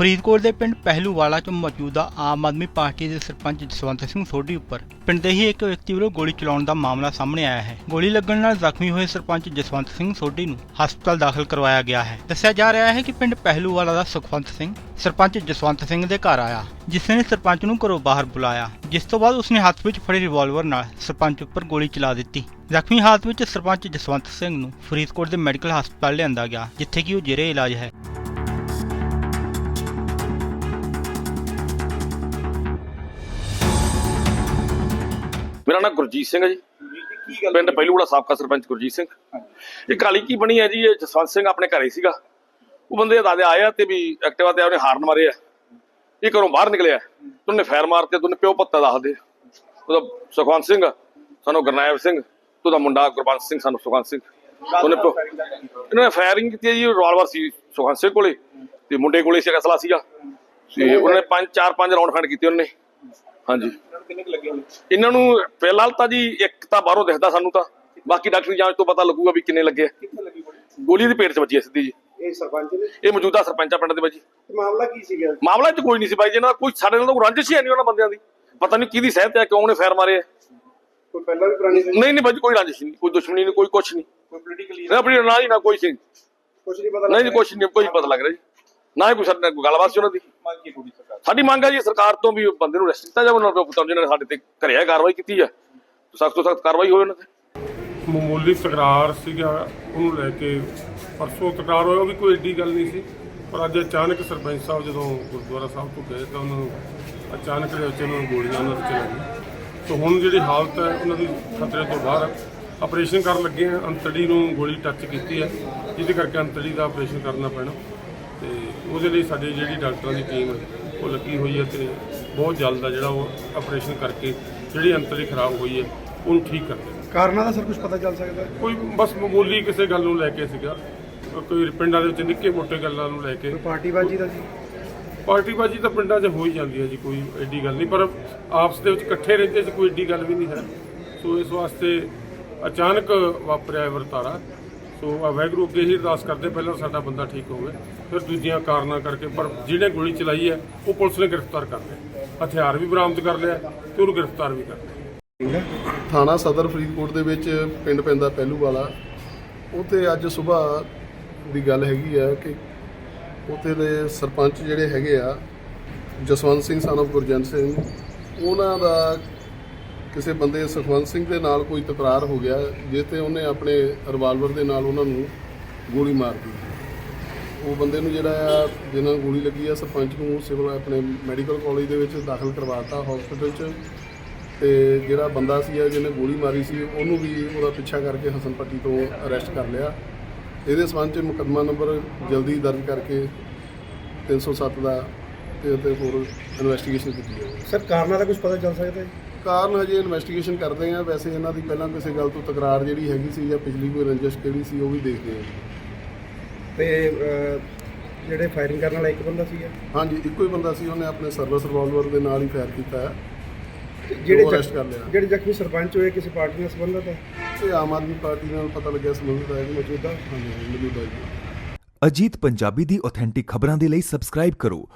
ਫਰੀਦਕੋਟ ਦੇ ਪਿੰਡ ਪਹਿਲੂਵਾਲਾ 'ਚ ਮੌਜੂਦਾ ਆਮ ਆਦਮੀ ਪਾਰਟੀ ਦੇ ਸਰਪੰਚ ਜਸਵੰਤ ਸਿੰਘ ਸੋਢੀ ਉੱਪਰ ਪਿੰਡ ਦੇ ਹੀ ਇੱਕ ਵਿਅਕਤੀ ਵੱਲੋਂ ਗੋਲੀ ਚਲਾਉਣ ਦਾ ਮਾਮਲਾ ਸਾਹਮਣੇ ਆਇਆ ਹੈ। ਗੋਲੀ ਲੱਗਣ ਨਾਲ ਜ਼ਖਮੀ ਹੋਏ ਸਰਪੰਚ ਜਸਵੰਤ ਸਿੰਘ ਸੋਢੀ ਨੂੰ ਹਸਪਤਾਲ ਦਾਖਲ ਕਰਵਾਇਆ ਗਿਆ ਹੈ। ਦੱਸਿਆ ਜਾ ਰਿਹਾ ਹੈ ਕਿ ਪਿੰਡ ਪਹਿਲੂਵਾਲਾ ਦਾ ਸੁਖਵੰਤ ਸਿੰਘ, ਸਰਪੰਚ ਜਸਵੰਤ ਸਿੰਘ ਦੇ ਘਰ ਆਇਆ, ਜਿਸ ਨੇ ਸਰਪੰਚ ਨੂੰ ਘਰੋਂ ਬਾਹਰ ਬੁਲਾਇਆ, ਜਿਸ ਤੋਂ ਬਾਅਦ ਉਸਨੇ ਹੱਥ ਵਿੱਚ ਫੜੇ ਰਿਵਾਲਵਰ ਨਾਲ ਸਰਪੰਚ ਉੱਪਰ ਗੋਲੀ ਚਲਾ ਦਿੱਤੀ। ਜ਼ਖਮੀ ਹਾਲਤ ਵਿੱਚ ਸਰਪੰਚ ਜਸਵੰਤ ਸਿੰਘ ਨੂੰ ਫਰੀਦਕੋਟ ਦੇ ਮੈਡੀਕਲ ਹਸਪਤਾਲ ਲਿਆਂਦਾ ਗਿਆ, ਜਿੱਥੇ ਕਿ ਉਹ ਜੇਰੇ ਇਲਾਜ ਹੈ। ਮੇਰਾ ਨਾਮ ਗੁਰਜੀਤ ਸਿੰਘ ਹੈ ਜੀ। ਪਿੰਡ ਪਹਿਲੂੜਾ ਸਾਬਕਾ ਸਰਪੰਚ ਗੁਰਜੀਤ ਸਿੰਘ। ਇਹ ਕਾਲੀ ਕੀ ਬਣੀ ਹੈ ਜੀ, ਇਹ ਜਸਵੰਤ ਸਿੰਘ ਆਪਣੇ ਘਰੇ ਸੀਗਾ। ਉਹ ਬੰਦੇ ਦਾਦੇ ਆਏ ਤੇ ਵੀ ਐਕਟਿਵਾ ਤੇ ਉਹਨੇ ਹਾਰਨ ਮਾਰਿਆ ਇਹ ਘਰੋਂ ਬਾਹਰ ਨਿਕਲਿਆ। ਤੇ ਫਾਇਰ ਮਾਰਤੇ ਦੋਨੇ ਪਿਓ ਪੱਤਾ ਦੱਸਦੇ। ਉਹਦਾ ਸੁਖਵੰਤ ਸਿੰਘ, ਸਾਨੂੰ ਗੁਰਨਾਇਬ ਸਿੰਘ ਉਹਦਾ ਮੁੰਡਾ ਗੁਰਬੰਸ ਸਿੰਘ, ਸਾਨੂੰ ਸੁਖਵੰਤ ਸਿੰਘ। ਉਹਨੇ ਪਿਓ ਇਹਨਾਂ ਨੇ ਫਾਇਰਿੰਗ ਕੀਤੀ ਹੈ ਜੀ ਰਿਵਾਲਵਰ ਸੀ ਸੁਖਵੰਤ ਸਿੰਘ ਕੋਲੇ, ਤੇ ਮੁੰਡੇ ਕੋਲੇ ਸੀ, ਅਸਲਾ ਸੀਗਾ। ਤੇ ਉਹਨਾਂ ਨੇ ਪੰਜ, ਚਾਰ, ਪੰਜ ਰਾਉਂਡ ਫਾਇਰ ਕੀਤੇ ਉਹਨੇ। ਹਾਂਜੀ। ਇਹਨਾਂ ਨੂੰ ਫਿਲਹਾਲ ਤਾਂ ਜੀ ਇੱਕ ਤਾਂ ਬਾਹਰੋਂ ਦਿਖਦਾ ਸਾਨੂੰ ਤਾਂ। ਬਾਕੀ ਡਾਕਟਰੀ ਜਾਂਚ ਤੋਂ ਪਤਾ ਲੱਗੂਗਾ ਵੀ ਕਿੰਨੇ ਲੱਗੇ ਆ। ਗੋਲੀ ਦੀ ਪੇਟ 'ਚ ਵੱਜੀ ਹੈ ਸਿੱਧੀ ਜੀ। ਇਹ ਸਰਪੰਚ ਨੇ? ਇਹ ਮੌਜੂਦਾ ਸਰਪੰਚ ਆ ਪਿੰਡ ਦੇ ਵਿੱਚ ਜੀ। ਮਾਮਲਾ ਕੀ ਸੀਗਾ? ਮਾਮਲਾ 'ਚ ਕੋਈ ਨਹੀਂ ਸੀ ਬਾਈ ਜੀ ਇਹਨਾਂ ਦਾ ਕੋਈ ਸਾਡੇ ਨਾਲ ਤਾਂ ਕੋਈ ਰੰਜਿਸ਼ ਹੀ ਹੈ ਨਹੀਂ ਉਹਨਾਂ ਬੰਦਿਆਂ ਦੀ। ਪਤਾ ਨਹੀਂ ਕਿਹਦੀ ਸਹਿਤ ਹੈ ਕਿਉਂ ਉਹਨੇ ਫਾਇਰ ਮਾਰੇ ਆ। ਕੋਈ ਪਹਿਲਾਂ ਵੀ ਪੁਰਾਣੀ ਸੀ? ਨਹੀਂ ਨਹੀਂ ਬਾਈ ਜੀ, ਕੋਈ ਰੰਜਿਸ਼ ਨਹੀਂ ਕੋਈ ਦੁਸ਼ਮਣੀ ਨਹੀਂ ਕੋਈ ਕੁਛ ਨਹੀਂ। ਕੋਈ ਪੋਲੀਟੀਕਲੀ ਨਾ ਆਪਣੀ ਨਾ ਹੀ ਨਾ ਕੋਈ ਸੀ। ਕੁਝ ਨਹੀਂ ਪਤਾ ਨਹੀਂ ਜੀ ਕੁਛ ਨਹੀਂ ਕੋਈ ਪਤਾ ਲੱਗ ਰਿਹਾ ਜੀ। ਨਾ ਹੀ ਕੋਈ ਸਾਡੇ ਨਾਲ ਕੋਈ ਗੱਲਬਾਤ ਸੀ ਉਹਨਾਂ ਦੀ। ਮੰਗ ਕੀ ਥੋੜੀ ਸਰਕਾਰ ਸਾਡੀ ਮੰਗ ਹੈ ਜੀ ਸਰਕਾਰ ਤੋਂ ਵੀ ਬੰਦੇ ਨੂੰ ਰੈਸਟ ਕੀਤਾ ਜਾਵੇ ਉਹਨਾਂ ਨੂੰ ਪੁੱਤਾਂ ਜਿਹਨਾਂ ਨੇ ਸਾਡੇ ਤੇ ਘਰਿਆ ਕਾਰਵਾਈ ਕੀਤੀ ਹੈ ਸਖਤ ਤੋਂ ਸਖਤ ਕਾਰਵਾਈ ਹੋਵੇ ਉਹਨਾਂ ਤੇ। ਮਾਮੂਲੀ ਤਕਰਾਰ ਸੀਗਾ ਉਹਨੂੰ ਲੈ ਕੇ ਪਰਸੋਂ ਤਕਰਾਰ ਹੋਇਆ ਉਹ ਵੀ ਕੋਈ ਏਡੀ ਗੱਲ ਨਹੀਂ ਸੀ। ਪਰ ਅੱਜ ਅਚਾਨਕ ਸਰਪੰਚ ਸਾਹਿਬ ਜਦੋਂ ਗੁਰਦੁਆਰਾ ਸਾਹਿਬ ਤੋਂ ਗਏ ਤਾਂ ਉਹਨਾਂ ਨੂੰ ਅਚਾਨਕ ਦੇ ਵਿੱਚ ਉਹਨਾਂ ਨੂੰ ਗੋਲੀਆਂ ਉਹਨਾਂ ਦੇ ਚਲਾਈਆਂ ਤਾਂ ਹੁਣ ਜਿਹੜੀ ਹਾਲਤ ਹੈ ਉਹਨਾਂ ਦੀ ਖਤਰੇ ਤੋਂ ਬਾਹਰ ਹੈ। ਆਪਰੇਸ਼ਨ ਕਰਨ ਲੱਗੇ ਆ ਅੰਤੜੀ ਨੂੰ ਗੋਲੀ ਟੱਚ ਕੀਤੀ ਹੈ। ਜਿਹਦੇ ਕਰਕੇ ਅੰਤੜੀ ਦਾ ਆਪਰੇਸ਼ਨ ਕਰਨਾ ਪੈਣਾ। ਤੇ ਉਹਦੇ ਲਈ ਸਾਡੀ ਜਿਹੜੀ ਡਾਕਟਰਾਂ ਦੀ ਟੀਮ ਉਹ ਲੱਗੀ ਹੋਈ ਹੈ ਤੇ ਬਹੁਤ ਜਲਦ ਆ ਜਿਹੜਾ ਉਹ ਆਪਰੇਸ਼ਨ ਕਰਕੇ ਜਿਹੜੀ ਅੰਤੜੀ ਖਰਾਬ ਹੋਈ ਹੈ ਉਹਨੂੰ ਠੀਕ ਕਰ ਦੇਣਾ। ਕਾਰਨਾਂ ਦਾ ਸਰ ਕੁਝ ਪਤਾ ਚੱਲ ਸਕਦਾ? ਕੋਈ ਬਸ ਮਾਮੂਲੀ ਕਿਸੇ ਗੱਲ ਨੂੰ ਲੈ ਕੇ ਸੀਗਾ। ਕੋਈ ਪਿੰਡਾਂ ਦੇ ਵਿੱਚ ਨਿੱਕੇ ਮੋਟੇ ਗੱਲਾਂ ਨੂੰ ਲੈ ਕੇ। ਕੋਈ ਪਾਰਟੀਬਾਜ਼ੀ ਦਾ ਸੀ ਪਾਰਟੀਬਾਜ਼ੀ ਤਾਂ ਪਿੰਡਾਂ 'ਚ ਹੋ ਹੀ ਜਾਂਦੀ ਹੈ ਜੀ ਕੋਈ ਐਡੀ ਗੱਲ ਨਹੀਂ। ਪਰ ਆਪਸ ਦੇ ਵਿੱਚ ਇਕੱਠੇ ਰਹਿੰਦੇ ਸੀ ਕੋਈ ਐਡੀ ਗੱਲ ਵੀ ਨਹੀਂ ਹੈ। ਸੋ ਇਸ ਵਾਸਤੇ ਅਚਾਨਕ ਵਾਪਰਿਆ ਇਹ ਵਰਤਾਰਾ। ਸੋ ਆ ਵਾਹਿਗੁਰੂ ਅੱਗੇ ਹੀ ਅਰਦਾਸ ਕਰਦੇ ਪਹਿਲਾਂ ਸਾਡਾ ਬੰਦਾ ਠੀਕ ਹੋਵੇ, ਫਿਰ ਦੂਜੀਆਂ ਕਾਰਨਾਂ ਕਰਕੇ, ਪਰ ਜਿਹਨੇ ਗੋਲੀ ਚਲਾਈ ਹੈ, ਉਹ ਪੁਲਿਸ ਨੇ ਗ੍ਰਿਫਤਾਰ ਕਰ ਲਿਆ। ਹਥਿਆਰ ਵੀ ਬਰਾਮਦ ਕਰ ਲਿਆ ਤੇ ਉਹਨੂੰ ਗ੍ਰਿਫਤਾਰ ਵੀ ਕਰ ਲਿਆ। ਥਾਣਾ ਸਦਰ ਫਰੀਦਕੋਟ ਦੇ ਵਿੱਚ ਪਿੰਡ ਪੈਂਦਾ ਪਹਿਲੂ ਵਾਲਾ। ਉਤੇ ਅੱਜ ਸਵੇਰ ਦੀ ਗੱਲ ਹੈਗੀ ਆ ਕਿ ਉਤੇ ਦੇ ਸਰਪੰਚ ਜਿਹੜੇ ਹੈਗੇ ਆ, ਜਸਵੰਤ ਸਿੰਘ ਸਨ ਸਾਨਵ ਗੁਰਜੰਤ ਸਿੰਘ, ਉਹਨਾਂ ਦਾ ਕਿਸੇ ਬੰਦੇ ਸੁਖਵੰਤ ਸਿੰਘ ਦੇ ਨਾਲ ਕੋਈ ਤਕਰਾਰ ਹੋ ਗਿਆ ਜਿਸ ਤੇ ਉਹਨੇ ਆਪਣੇ ਰਿਵਾਲਵਰ ਦੇ ਨਾਲ ਉਹਨਾਂ ਨੂੰ ਗੋਲੀ ਮਾਰ ਦਿੱਤੀ। ਉਹ ਬੰਦੇ ਨੂੰ ਜਿਹੜਾ ਆ, ਜਿਹਨਾਂ ਨੂੰ ਗੋਲੀ ਲੱਗੀ ਆ, ਸਰਪੰਚ ਨੂੰ ਸਿਵਲ, ਆਪਣੇ ਮੈਡੀਕਲ ਕਾਲਜ ਦੇ ਵਿੱਚ ਦਾਖਲ ਕਰਵਾਤਾ ਹਸਪੀਟਲ 'ਚ। ਤੇ ਜਿਹੜਾ ਬੰਦਾ ਸੀ ਜਿਹਨੇ ਗੋਲੀ ਮਾਰੀ ਸੀ, ਉਹਨੂੰ ਵੀ ਉਹਦਾ ਪਿੱਛਾ ਕਰਕੇ ਹਸਨ ਪੱਟੀ ਤੋਂ ਅਰੈਸਟ ਕਰ ਲਿਆ। ਇਹਦੇ ਸਬੰਧ 'ਚ ਮੁਕੱਦਮਾ ਨੰਬਰ ਜਲਦੀ ਦਰਜ ਕਰਕੇ 307 ਦਾ ਤੇ ਹੋਰ ਇਨਵੈਸਟੀਗੇਸ਼ਨ ਕੀਤੀ ਜਾਵੇ ਸਰ, ਕਾਰਨਾਂ ਦਾ ਕੁਝ ਪਤਾ ਚੱਲ ਸਕਦਾ ਹੈ? ਕਾਰਨ ਹਜੇ ਇਨਵੈਸਟੀਗੇਸ਼ਨ ਕਰਦੇ ਆ ਵੈਸੇ ਇਹਨਾਂ ਦੀ ਪਹਿਲਾਂ ਕਿਸੇ ਗੱਲ ਤੋਂ ਤਕਰਾਰ ਜਿਹੜੀ ਹੈਗੀ ਸੀ ਜਾਂ ਪਿਛਲੀ ਕੋਈ ਰੰਜਿਸ਼ ਕਿਹੜੀ ਸੀ ਉਹ ਵੀ ਦੇਖਦੇ ਆ ਤੇ ਅਹ, ਜਿਹੜੇ ਫਾਇਰਿੰਗ ਕਰਨ ਵਾਲਾ ਇੱਕ ਬੰਦਾ ਸੀਗਾ? ਹਾਂਜੀ ਇੱਕੋ ਹੀ ਬੰਦਾ ਸੀ। ਉਹਨੇ ਆਪਣੇ ਸਰਵਿਸ ਰਿਵਾਲਵਰ ਦੇ ਨਾਲ ਹੀ ਫਾਇਰ ਕੀਤਾ ਹੈ। ਤੇ ਜਿਹੜੇ arrest ਜ਼ਖ- ਕਰ ਲਿਆ। ਜਿਹੜੇ ਜ਼ਖਮੀ ਸਰਪੰਚ ਹੋਏ ਕਿਸੇ ਪਾਰਟੀ ਨਾਲ ਸੰਬੰਧਤ ਹੈ? ਤੇ ਆਮ ਆਦਮੀ ਪਾਰਟੀ ਨਾਲ ਪਤਾ ਲੱਗਿਆ ਸੰਬੰਧਿਤ ਹੈ ਕਿ ਮੌਜੂਦਾ। ਹਾਂਜੀ ਮੌਜੂਦਾ ਜੀ। ਅਜੀਤ ਪੰਜਾਬੀ ਦੀ ਆਥੈਂਟਿਕ ਖਬਰਾਂ ਦੇ ਲਈ ਸਬਸਕ੍ਰਾਈਬ ਕਰੋ